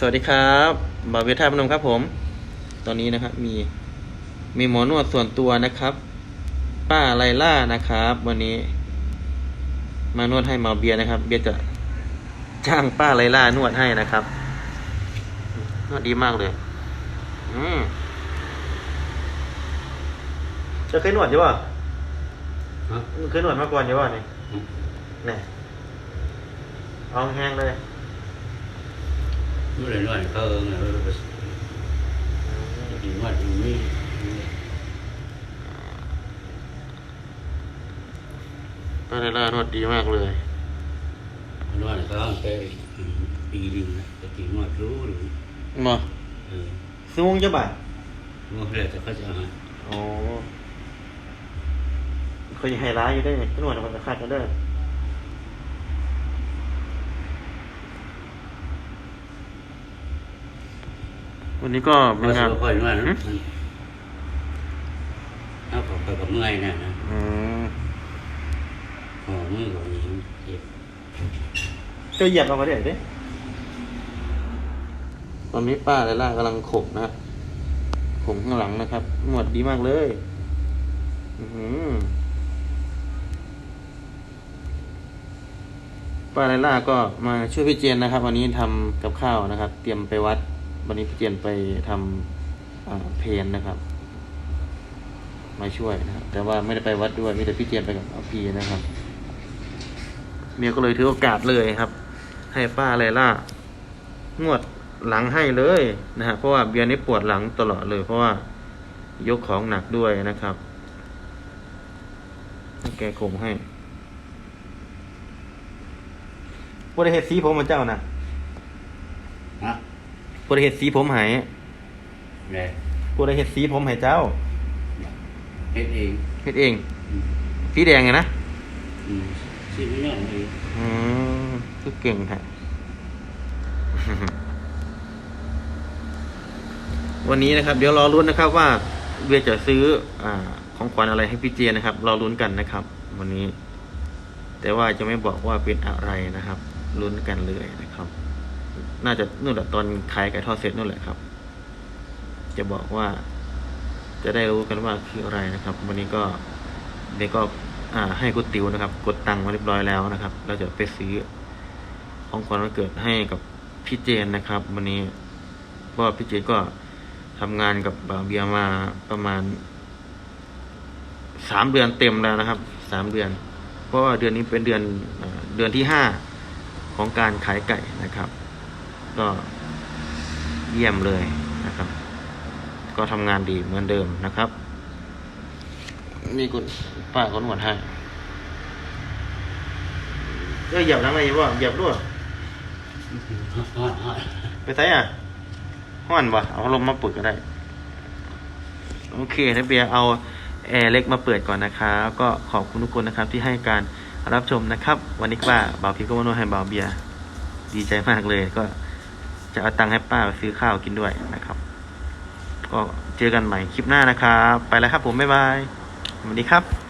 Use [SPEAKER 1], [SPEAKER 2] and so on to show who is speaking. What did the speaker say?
[SPEAKER 1] สวัสดีครับบาเวท่าพนมครับผม ตอนนี้นะครับ มีมีหมอนวดส่วนตัวนะครับ ป้าไลล่านะครับ วันนี้ มานวดให้หมาเบียร์นะครับ เบียร์จะจ้างป้าไลล่านวดให้นะครับ นวดดีมากเลย อืมจะเคยนวดใช่ป่ะ
[SPEAKER 2] ฮะ
[SPEAKER 1] เคยนวดมาก่อนใช่ป่ะนี่
[SPEAKER 2] อืม
[SPEAKER 1] นี่เอาแห้งเลย
[SPEAKER 2] นู่นเลยนู่นเขาเออเนี่ยเราไปดีมากดีนี่
[SPEAKER 1] ป้าไลล่านวดดีมากเลย
[SPEAKER 2] นู่นเขาไปปีนึงนะต่กี่มากรู้หรือ
[SPEAKER 1] มา
[SPEAKER 2] เออ
[SPEAKER 1] ซื้อวงจะบ่าย
[SPEAKER 2] เมื่อไรจะเขาจะหา
[SPEAKER 1] อ๋อเคยไฮไลท์อยู่ได้ไงหน่วยมันจะคาดกันได้ วันนี้ก็เป็
[SPEAKER 2] เรา
[SPEAKER 1] นงาน
[SPEAKER 2] ค่อยนู่นนะเอาไปกับเมื่อยนะนะ
[SPEAKER 1] อืม
[SPEAKER 2] ห่อมือของนี้เจ็บ
[SPEAKER 1] จะเหยียบเรามาเดี๋ยวดิตอนนี้ป้าไลล่ากำลังขบนะฮะขบข้างหลังนะครับหนวดดีมากเลยอือหือป้าไลล่าก็มาช่วยพี่เจนนะครับ วันนี้ทำกับข้าวนะครับ เตรียมไปวัด วันนี้พี่เจนไปทำเพลนนะครับ มาช่วยนะครับ แต่ว่าไม่ได้ไปวัดด้วย มีแต่พี่เจนไปกับอาพีนะครับ เมียก็เลยถือโอกาสเลยครับ ให้ป้าไลล่านวดหลังให้เลยนะฮะเพราะว่าเบียร์นี่ปวดหลังตลอดเลย เพราะว่ายกของหนักด้วยนะครับให้แกคงให้บริเหตุสีผมมาเจ้านะ
[SPEAKER 2] ฮะ
[SPEAKER 1] บริเหตุสีผมหาย
[SPEAKER 2] เลย
[SPEAKER 1] บริเหตุสีผมให้เจ้า
[SPEAKER 2] เฮ็ดเอง
[SPEAKER 1] เฮ็ดเองสีแดงไงนะ
[SPEAKER 2] อืมสิไม่เนี่ยเอง
[SPEAKER 1] อืมคือเก่งแท้วันนี้นะครับ เดี๋ยวรอรุ้นนะครับว่าเวียจะซื้อ อ่า ของขวัญอะไรให้พี่เจนะครับรอรุ้นกันนะครับ วันนี้ แต่ว่าจะไม่บอกว่าเป็นอะไรนะครับรุ้นกันเลยนะครับ น่าจะนู่นแหละตอนขายไก่ทอดเสร็จนู่นแหละครับ จะบอกว่า จะได้รู้กันว่าคืออะไรนะครับ วันนี้ก็เดี๋ยวก็อ่าให้กุติวนะครับ กดตังค์มาเรียบร้อยแล้วนะครับ เราจะไปซื้อของขวัญวันเกิดให้กับพี่เจนนะครับ วันนี้เพราะพี่เจนก็ทำงานกับบ่าวเบียมาประมาณสามเดือนเต็มแล้วนะครับสามเดือน เพราะว่าเดือนนี้เป็นเดือนเดือนที่ห้าของการขายไก่นะครับ ก็เยี่ยมเลยนะครับ ก็ทำงานดีเหมือนเดิมนะครับ มีคุณป้าคนหนวดให้เอ้ยเหยียบน้ำอะไรวะเหยียบด้วย
[SPEAKER 2] ฮอดฮอด
[SPEAKER 1] ไปไสอะห้อนวะเอาลมมาเปิดก็ได้ โอเคนะเบียร์เอาแอร์เล็กมาเปิดก่อนนะครับ ก็ขอบคุณทุกคนนะครับที่ให้การรับชมนะครับ วันนี้ป้าบ่าวพีก็มานให้บ่าวเบียร์ดีใจมากเลยก็ จะเอาตังค์ให้ป้าไปซื้อข้าวกินด้วยนะครับ ก็เจอกันใหม่คลิปหน้านะครับ ไปแล้วครับผม บ๊ายบายสวัสดีครับ